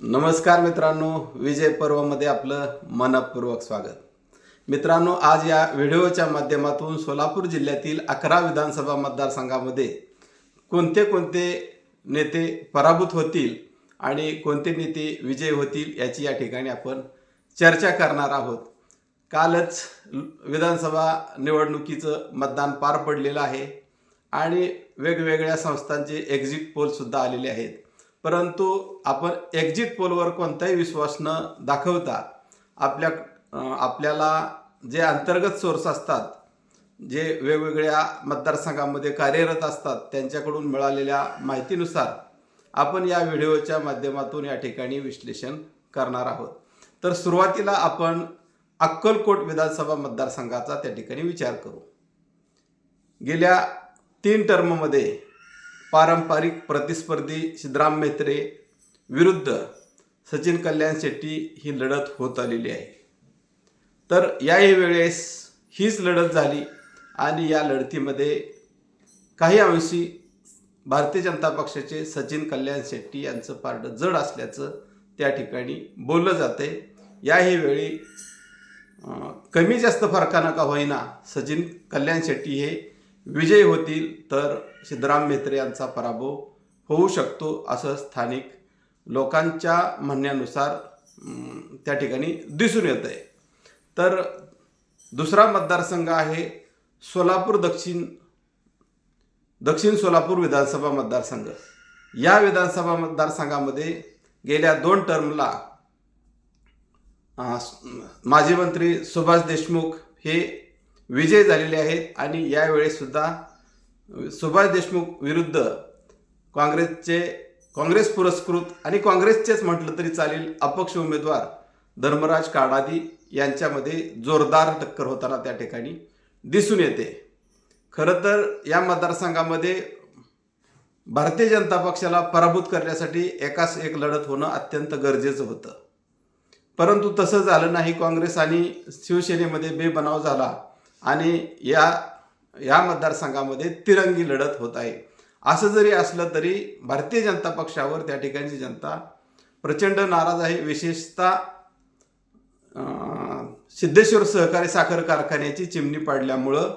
नमस्कार मित्रांनो विजय पर्वमध्ये आपलं मनपूर्वक स्वागत. मित्रांनो आज या व्हिडिओच्या माध्यमातून सोलापूर जिल्ह्यातील अकरा विधानसभा मतदारसंघामध्ये कोणते कोणते नेते पराभूत होतील आणि कोणते नेते विजय होतील याची या ठिकाणी आपण चर्चा करणार आहोत. कालच विधानसभा निवडणुकीचं मतदान पार पडलेलं आहे आणि वेगवेगळ्या संस्थांचे एक्झिट पोलसुद्धा आलेले आहेत. परंतु आपण एक्झिट पोलवर कोणताही विश्वास न दाखवता आपल्या आपल्याला जे अंतर्गत सोर्स असतात जे वेगवेगळ्या मतदारसंघामध्ये कार्यरत असतात त्यांच्याकडून मिळालेल्या माहितीनुसार आपण या व्हिडिओच्या माध्यमातून या ठिकाणी विश्लेषण करणार आहोत. तर सुरुवातीला आपण अक्कलकोट विधानसभा मतदारसंघाचा त्या ठिकाणी विचार करू. गेल्या तीन टर्ममध्ये पारंपरिक प्रतिस्पर्धी सिद्धराम मेहत्रे विरुद्ध सचिन कल्याण शेट्टी ही लढत होत आलेली आहे. तर याही वेळेस हीच लढत झाली आणि या लढतीमध्ये काही अंशी भारतीय जनता पक्षाचे सचिन कल्याण शेट्टी यांचं पारडं जड असल्याचं त्या ठिकाणी बोललं जाते याही वेळी कमी जास्त फरकानं का होईना सचिन कल्याण शेट्टी हे विजयी होतील तर सिद्धराम मेत्रे यांचा पराभव होऊ शकतो असं स्थानिक लोकांच्या म्हणण्यानुसार त्या ठिकाणी दिसून येत आहे. तर दुसरा मतदारसंघ आहे सोलापूर दक्षिण दक्षिण सोलापूर विधानसभा मतदारसंघ. या विधानसभा मतदारसंघामध्ये गेल्या दोन टर्मला माजी मंत्री सुभाष देशमुख हे विजय झालेले आहेत आणि यावेळेसुद्धा सुभाष देशमुख विरुद्ध काँग्रेसचे काँग्रेस पुरस्कृत आणि काँग्रेसचेच म्हटलं तरी चालेल अपक्ष उमेदवार धर्मराज काडादी यांच्यामध्ये जोरदार टक्कर होताना त्या ठिकाणी दिसून येते. खरं तर या मतदारसंघामध्ये भारतीय जनता पक्षाला पराभूत करण्यासाठी एकाच एक लढत होणं अत्यंत गरजेचं होतं. परंतु तसं झालं नाही. काँग्रेस आणि शिवसेनेमध्ये बेबनाव झाला आणि या या मतदारसंघामध्ये तिरंगी लढत होत आहे. असं जरी असलं तरी भारतीय जनता पक्षावर त्या ठिकाणची जनता प्रचंड नाराज आहे. विशेषतः सिद्धेश्वर सहकारी साखर कारखान्याची चिमणी पाडल्यामुळं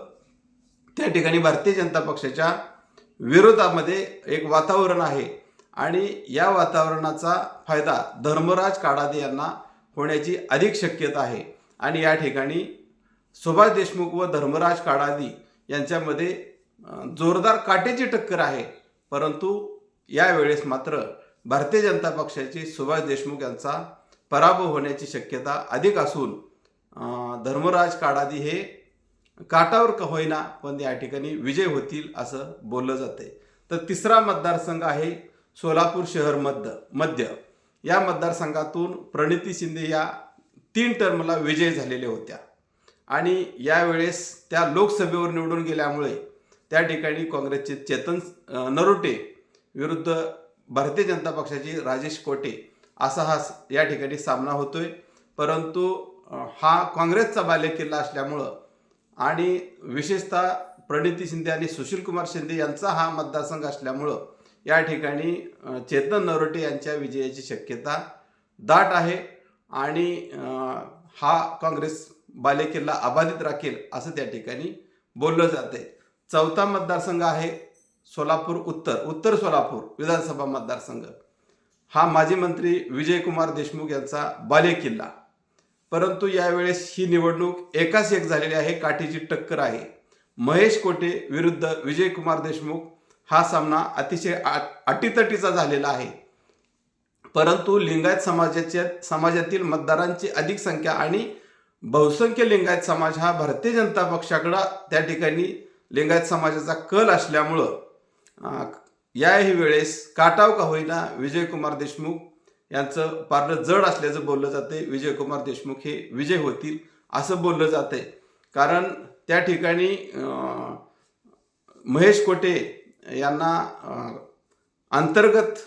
त्या ठिकाणी भारतीय जनता पक्षाच्या विरोधामध्ये एक वातावरण आहे आणि या वातावरणाचा फायदा धर्मराज काडादे यांना होण्याची अधिक शक्यता आहे. आणि या ठिकाणी सुभाष देशमुख व धर्मराज काडादी यांच्यामध्ये जोरदार काटेची टक्कर आहे. परंतु यावेळेस मात्र भारतीय जनता पक्षाची सुभाष देशमुख यांचा पराभव होण्याची शक्यता अधिक असून धर्मराज काडादी हे काटावर का होईना पण या ठिकाणी विजय होतील असं बोललं जाते तर तिसरा मतदारसंघ आहे सोलापूर शहर मध्य मध्य. या मतदारसंघातून प्रणिती शिंदे या तीन टर्मला विजय झालेल्या होत्या. आणि यावेळेस त्या लोकसभेवर निवडून गेल्यामुळे त्या ठिकाणी काँग्रेसचे चेतन नरोटे विरुद्ध भारतीय जनता पक्षाचे राजेश कोटे असा हा स- या ठिकाणी सामना होतोय. परंतु हा काँग्रेसचा बालेकिल्ला असल्यामुळं आणि विशेषतः प्रणिती शिंदे आणि सुशील कुमार शिंदे यांचा हा मतदारसंघ असल्यामुळं या ठिकाणी चेतन नरोटे यांच्या विजयाची शक्यता दाट आहे आणि हा काँग्रेस बालेकिल्ला अबाधित राखेल असं त्या ठिकाणी बोललं जाते चौथा मतदारसंघ आहे सोलापूर उत्तर उत्तर सोलापूर विधानसभा मतदारसंघ. हा माजी मंत्री विजयकुमार देशमुख यांचा बालेकिल्ला. परंतु यावेळेस ही निवडणूक एकाच एक झालेली आहे काठीची टक्कर आहे. महेश कोटे विरुद्ध विजयकुमार देशमुख हा सामना अतिशय आ- अटीतटीचा झालेला आहे. परंतु लिंगायत समाजाच्या समाजातील मतदारांची अधिक संख्या आणि बहुसंख्य लिंगायत समाज हा भारतीय जनता पक्षाकडं त्या ठिकाणी लिंगायत समाजाचा कल असल्यामुळं याही वेळेस काटाव का होईना विजयकुमार देशमुख यांचं पारडं जड असल्याचं बोललं जाते विजयकुमार देशमुख हे विजय होतील असं बोललं जाते कारण त्या ठिकाणी महेश कोटे यांना अंतर्गत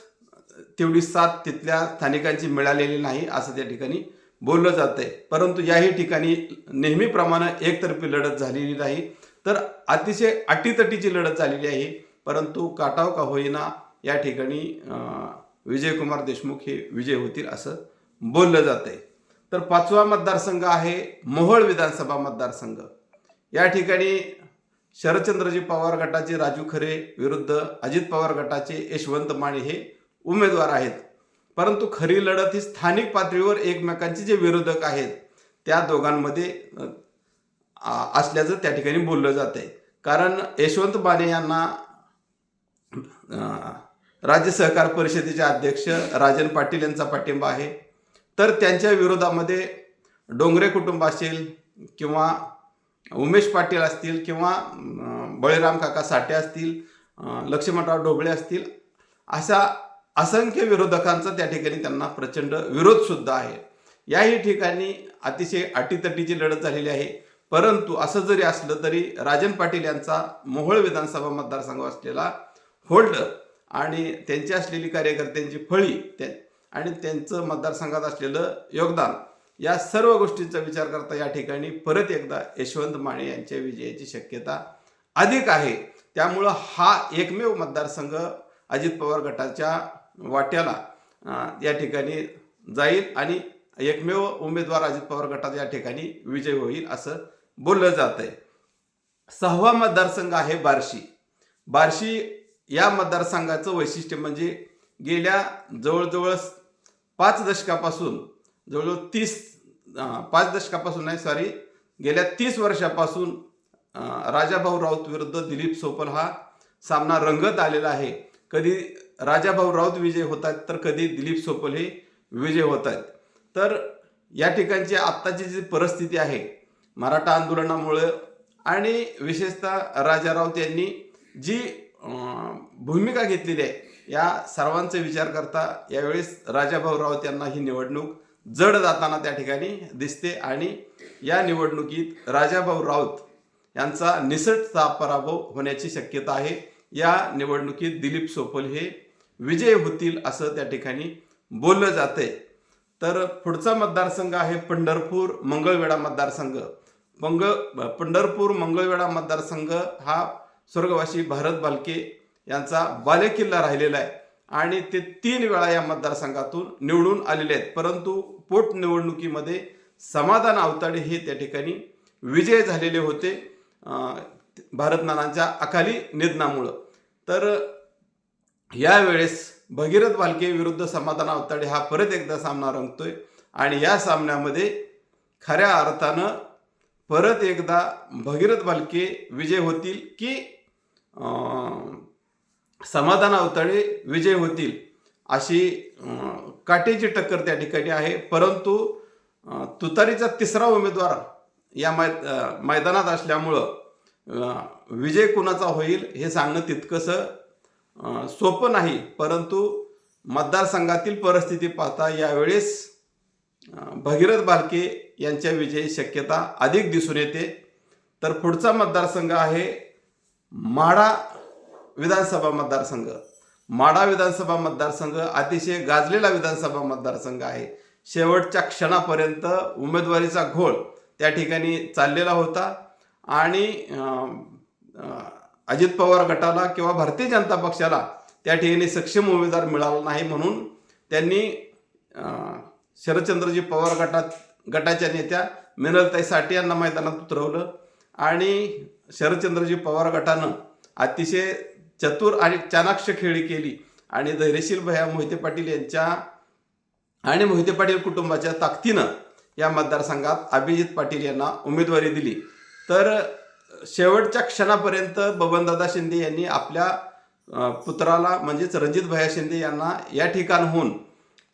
तेवढी साथ तिथल्या स्थानिकांची मिळालेली नाही असं त्या ठिकाणी बोललं जातंय. परंतु याही ठिकाणी नेहमीप्रमाणे एकतर्फी लढत झालेली नाही. तर अतिशय अटीतटीची लढत झालेली आहे. परंतु काटाव का होईना या ठिकाणी विजयकुमार देशमुख हे विजय होतील असं बोललं जात आहे तर पाचवा मतदारसंघ आहे मोहोळ विधानसभा मतदारसंघ. या ठिकाणी शरदचंद्रजी पवार गटाचे राजू खरे विरुद्ध अजित पवार गटाचे यशवंत माने हे उमेदवार आहेत. परंतु खरी लढत ही स्थानिक पातळीवर एकमेकांचे जे विरोधक आहेत त्या दोघांमध्ये असल्याचं त्या ठिकाणी बोललं जात आहे कारण यशवंत माने यांना राज्य सहकार परिषदेचे अध्यक्ष राजन पाटील यांचा पाठिंबा आहे. तर त्यांच्या विरोधामध्ये डोंगरे कुटुंब असेल किंवा उमेश पाटील असतील किंवा बळीराम काका साठे असतील लक्ष्मणराव ढोबळे असतील अशा असंख्य विरोधकांचा त्या ठिकाणी त्यांना प्रचंड विरोध सुद्धा आहे. याही ठिकाणी अतिशय अटीतटीची लढत झालेली आहे. परंतु असं जरी असलं तरी राजन पाटील यांचा मोहोळ विधानसभा मतदारसंघ असलेला होल्डर आणि त्यांची असलेली कार्यकर्त्यांची फळी त्या आणि त्यांचं मतदारसंघात असलेलं योगदान या सर्व गोष्टींचा विचार करता या ठिकाणी परत एकदा यशवंत माने यांच्या विजयाची शक्यता अधिक आहे. त्यामुळं हा एकमेव मतदारसंघ अजित पवार गटाच्या वाट्याला या ठिकाणी जाईल आणि एकमेव उमेदवार अजित पवार गटात या ठिकाणी विजय होईल असं बोललं जात आहे सहावा मतदारसंघ आहे बार्शी. बार्शी या मतदारसंघाचं वैशिष्ट्य म्हणजे गेल्या जवळजवळ पाच दशकापासून जवळजवळ तीस पाच दशकापासून नाही सॉरी गेल्या तीस वर्षापासून राजाभाऊ राऊत विरुद्ध दिलीप सोपल हा सामना रंगत आलेला आहे. कधी राजाभाऊ राऊत विजय होत आहेत तर कधी दिलीप सोपल हे विजय होत आहेत तर या ठिकाणची आत्ताची जी परिस्थिती आहे मराठा आंदोलनामुळं आणि विशेषतः राजा राऊत यांनी जी भूमिका घेतलेली आहे या सर्वांचा विचार करता यावेळेस राजाभाऊ राऊत यांना ही निवडणूक जड जाताना त्या ठिकाणी दिसते आणि या निवडणुकीत राजाभाऊ राऊत यांचा निसटचा पराभव होण्याची शक्यता आहे. या निवडणुकीत दिलीप सोपल हे विजय होतील असं त्या ठिकाणी बोललं जातंय. तर पुढचा मतदारसंघ आहे पंढरपूर मंगळवेढा मतदारसंघ. पंग पंढरपूर मंगळवेढा मतदारसंघ हा स्वर्गवासी भारत बालके यांचा बालेकिल्ला राहिलेला आहे. आणि ते तीन वेळा या मतदारसंघातून निवडून आलेले आहेत. परंतु पोटनिवडणुकीमध्ये समाधान अवताडे हे त्या ठिकाणी विजय झालेले होते भारतनानांच्या भारत नानांच्या अकाली निधनामुळं. तर यावेळेस भगीरथ भालके विरुद्ध समाधान अवताडे हा परत एकदा सामना रंगतोय. आणि या सामन्यामध्ये खऱ्या अर्थानं परत एकदा भगीरथ भालके विजय होतील की समाधान अवताडे विजय होतील अशी काटेची टक्कर त्या ठिकाणी आहे. परंतु तुतारीचा तिसरा उमेदवार या मै मैदानात असल्यामुळं विजय कुणाचा होईल हे सांगणं तितकंसं सोपं नाही परंतु मतदारसंघातील परिस्थिती पाहता यावेळेस भगीरथ बालके यांच्या विजयी शक्यता अधिक दिसून येते. तर पुढचा मतदारसंघ आहे माडा विधानसभा मतदारसंघ. माडा विधानसभा मतदारसंघ अतिशय गाजलेला विधानसभा मतदारसंघ आहे. शेवटच्या क्षणापर्यंत उमेदवारीचा घोळ त्या ठिकाणी चाललेला होता आणि अजित पवार गटाला किंवा भारतीय जनता पक्षाला त्या ठिकाणी सक्षम उमेदवार मिळाला नाही म्हणून त्यांनी शरदचंद्रजी पवार गटात गटाच्या नेत्या मिनलताई साठे यांना मैदानात उतरवलं आणि शरदचंद्रजी पवार गटानं अतिशय चतुर आणि चाणाक्ष खेळी केली आणि धैर्यशील भया मोहिते पाटील यांच्या आणि मोहिते पाटील कुटुंबाच्या ताकदीनं या मतदारसंघात अभिजित पाटील यांना उमेदवारी दिली. तर शेवटच्या क्षणापर्यंत बबनदादा शिंदे यांनी आपल्या पुत्राला म्हणजेच रणजित भया शिंदे यांना या ठिकाणहून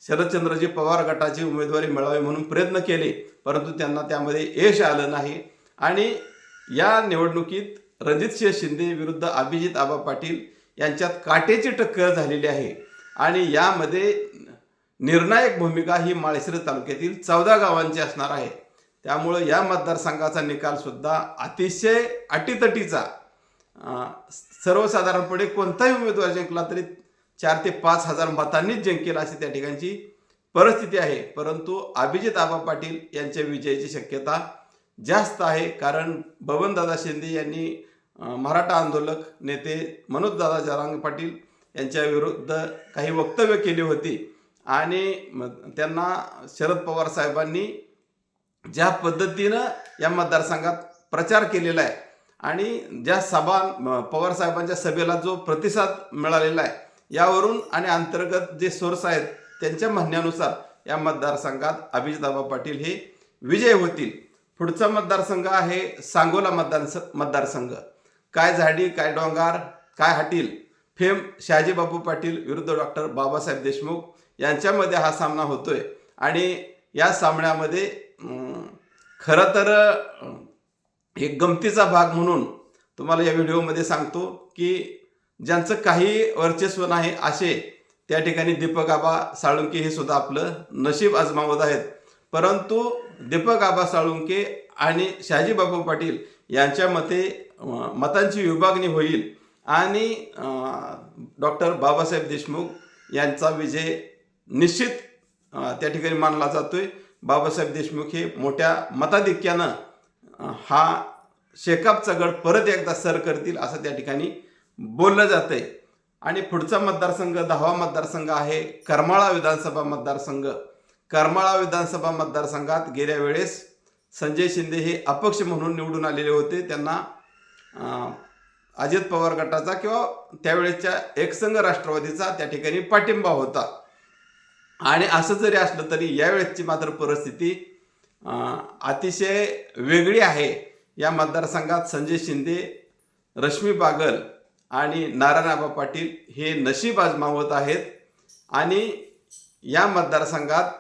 शरदचंद्रजी पवार गटाची उमेदवारी मिळावी म्हणून प्रयत्न केले परंतु त्यांना त्यामध्ये यश आलं नाही. आणि या निवडणुकीत रणजितसिंह शिंदे विरुद्ध अभिजित आबा पाटील यांच्यात काटेची टक्कर झालेली आहे. आणि यामध्ये निर्णायक भूमिका ही माळशिरस तालुक्यातील चौदा गावांची असणार आहे. त्यामुळं या मतदारसंघाचा निकालसुद्धा अतिशय अटीतटीचा. सर्वसाधारणपणे कोणताही उमेदवार जिंकला तरी चार ते पाच हजार मतांनीच जिंकेल अशी त्या ठिकाणची परिस्थिती आहे. परंतु अभिजित आबा पाटील यांच्या विजयाची शक्यता जास्त आहे कारण बबनदादा शिंदे यांनी मराठा आंदोलक नेते मनोजदादा जरांग पाटील यांच्या विरुद्ध काही वक्तव्य केली होती. आणि त्यांना शरद पवार साहेबांनी ज्या पद्धतीनं या मतदारसंघात प्रचार केलेला आहे आणि ज्या सभा पवार साहेबांच्या सभेला जो प्रतिसाद मिळालेला आहे यावरून आणि अंतर्गत जे सोर्स आहेत त्यांच्या म्हणण्यानुसार या मतदारसंघात अभिजिताबा पाटील हे विजय होतील. पुढचा मतदारसंघ आहे सांगोला मतदार मतदारसंघ. काय झाडी काय डोंगार काय हाटील? फेम शहाजीबापू पाटील विरुद्ध डॉक्टर बाबासाहेब देशमुख यांच्यामध्ये हा सामना होतोय. आणि या सामन्यामध्ये खरं तर एक गमतीचा भाग म्हणून तुम्हाला या व्हिडिओमध्ये सांगतो की ज्यांचं काही वर्चस्व नाही असे त्या ठिकाणी दीपक आबा साळुंके हे सुद्धा आपलं नशीब आजमावत आहेत. परंतु दीपक आबा साळुंके आणि शहाजीबाबू पाटील यांच्या मते मतांची विभागणी होईल आणि डॉक्टर बाबासाहेब देशमुख यांचा विजय निश्चित त्या ठिकाणी मानला जातोय. बाबासाहेब देशमुख हे मोठ्या मताधिक्यानं हा शेकापचा गड परत एकदा सर करतील असं त्या ठिकाणी बोललं जातं आहे आणि पुढचा मतदारसंघ दहावा मतदारसंघ आहे करमाळा विधानसभा मतदारसंघ. करमाळा विधानसभा मतदारसंघात गेल्या वेळेस संजय शिंदे हे अपक्ष म्हणून निवडून आलेले होते. त्यांना अजित पवार गटाचा किंवा त्यावेळेसच्या एकसंघ राष्ट्रवादीचा त्या ठिकाणी पाठिंबा होता. आणि असं जरी असलं तरी यावेळेसची मात्र परिस्थिती अतिशय वेगळी आहे. या मतदारसंघात संजय शिंदे रश्मी बागल आणि नारायणाबा पाटील हे नशीब आजमावत आहेत. आणि या मतदारसंघात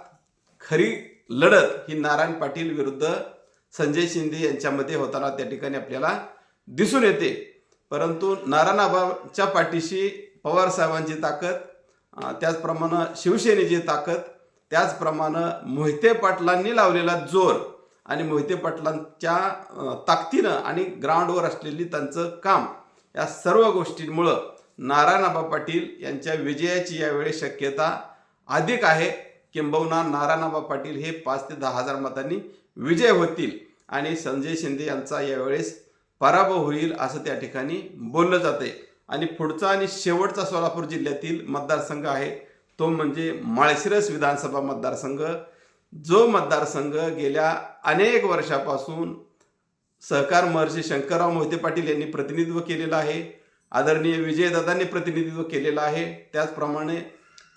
खरी लढत ही नारायण पाटील विरुद्ध संजय शिंदे यांच्यामध्ये होताना त्या ठिकाणी आपल्याला दिसून येते. परंतु नारायणाबाच्या पाठीशी पवार साहेबांची ताकद त्याचप्रमाणे शिवसेनेची ताकद त्याचप्रमाणे मोहिते पाटलांनी लावलेला जोर आणि मोहिते पाटलांच्या ताकदीनं आणि ग्राउंडवर असलेली त्यांचं काम या सर्व गोष्टींमुळं नारायणाबा पाटील यांच्या विजयाची यावेळी शक्यता अधिक आहे. किंबहुना नारायणाबा पाटील हे पाच ते दहा हजार मतांनी विजय होतील आणि संजय शिंदे यांचा यावेळेस पराभव होईल असं त्या ठिकाणी बोललं जाते आणि पुढचा आणि शेवटचा सोलापूर जिल्ह्यातील मतदारसंघ आहे. तो म्हणजे माळशिरस विधानसभा मतदारसंघ. जो मतदारसंघ गेल्या अनेक वर्षापासून सहकार महर्षी शंकरराव मोहिते पाटील यांनी प्रतिनिधित्व केलेलं आहे. आदरणीय विजयदादांनी प्रतिनिधित्व केलेलं आहे. त्याचप्रमाणे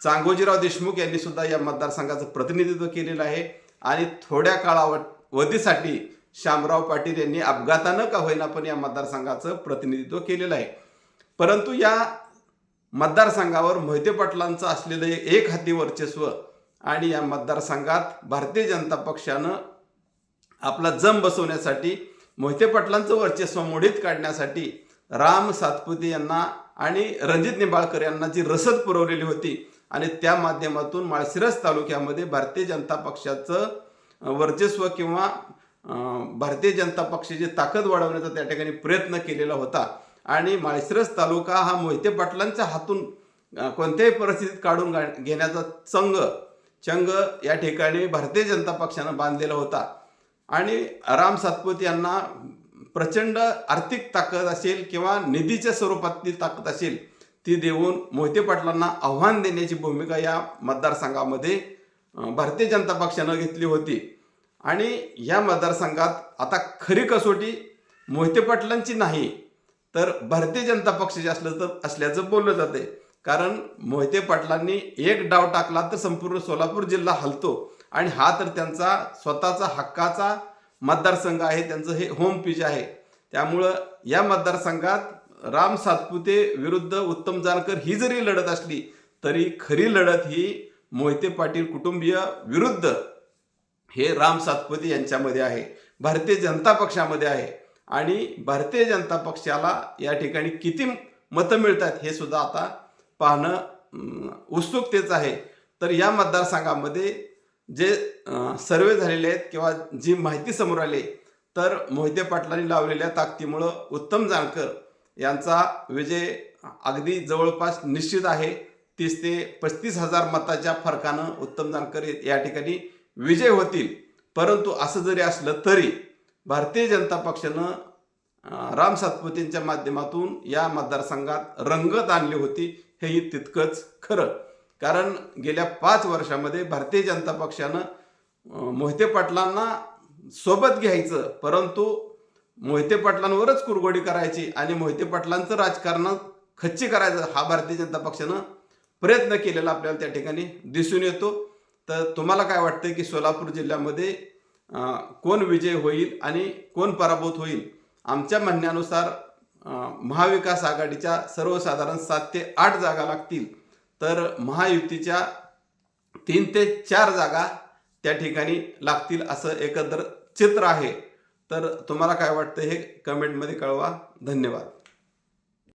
चांगोजीराव देशमुख यांनी सुद्धा या मतदारसंघाचं प्रतिनिधित्व केलेलं आहे. आणि थोड्या कालावधीसाठी शामराव पाटील यांनी अपघातानं का होईना पण या मतदारसंघाचं प्रतिनिधित्व केलेलं आहे. परंतु या मतदारसंघावर मोहिते पाटलांचं असलेलं एक हाती वर्चस्व आणि या मतदारसंघात भारतीय जनता पक्षानं आपला जम बसवण्यासाठी मोहिते पाटलांचं वर्चस्व मोडीत काढण्यासाठी राम सातपुते यांना आणि रणजित निंबाळकर यांना जी रसद पुरवलेली होती आणि त्या माध्यमातून माळशिरस तालुक्यामध्ये भारतीय जनता पक्षाचं वर्चस्व किंवा भारतीय जनता पक्षाची ताकद वाढवण्याचा त्या ठिकाणी प्रयत्न केलेला होता. आणि माळशिरस तालुका हा मोहिते पाटलांच्या हातून कोणत्याही परिस्थितीत काढून गा- घेण्याचा चंग चंग या ठिकाणी भारतीय जनता पक्षानं बांधलेला होता. आणि राम सातपुते यांना प्रचंड आर्थिक ताकद असेल किंवा निधीच्या स्वरूपातली ताकद असेल ती देऊन मोहिते पाटलांना आव्हान देण्याची भूमिका या मतदारसंघामध्ये भारतीय जनता पक्षानं घेतली होती. आणि या मतदारसंघात आता खरी कसोटी मोहिते पाटलांची नाही तर भारतीय जनता पक्षाचे असलं तर असल्याचं बोललं जाते. कारण मोहिते पाटलांनी एक डाव टाकला तर संपूर्ण सोलापूर जिल्हा हलतो. आणि हा तर त्यांचा स्वतःचा हक्काचा मतदारसंघ आहे. त्यांचं हे होम पिच आहे. त्यामुळं या मतदारसंघात राम सातपुते विरुद्ध उत्तम जानकर ही जरी लढत असली तरी खरी लढत ही मोहिते पाटील कुटुंबीय विरुद्ध हे राम सातपुते यांच्यामध्ये आहे. भारतीय जनता पक्षामध्ये आहे. आणि भारतीय जनता पक्षाला या ठिकाणी किती मतं मिळतात हे सुद्धा आता पाहणं उत्सुकतेच आहे. तर या मतदारसंघामध्ये जे सर्वे झालेले आहेत किंवा जी माहिती समोर आली तर मोहिते पाटलांनी लावलेल्या ताकदीमुळं उत्तम जानकर यांचा विजय अगदी जवळपास निश्चित आहे. तीस ते पस्तीस हजार मताच्या फरकानं उत्तम जानकर या ठिकाणी विजय होतील. परंतु असं जरी असलं तरी भारतीय जनता पक्षानं राम सातपुतेंच्या माध्यमातून या मतदारसंघात रंगत आणली होती हेही तितकंच खरं. कारण गेल्या पाच वर्षामध्ये भारतीय जनता पक्षानं मोहिते पाटलांना सोबत घ्यायचं परंतु मोहिते पाटलांवरच कुरगोडी करायची आणि मोहिते पाटलांचं राजकारण खच्ची करायचं हा भारतीय जनता पक्षानं प्रयत्न केलेला आपल्याला त्या ठिकाणी दिसून येतो. तर तुम्हाला काय वाटतं की सोलापूर जिल्ह्यामध्ये कोण विजय होईल आणि कोण पराभूत होईल? आमच्या म्हणण्यानुसार महाविकास आघाडीच्या सर्वसाधारण सात ते आठ जागा लागतील. तर महायुतीच्या तीन ते चार जागा त्या ठिकाणी लागतील असं एकंदर चित्र आहे. तर तुम्हाला काय वाटतं हे कमेंटमध्ये कळवा. धन्यवाद.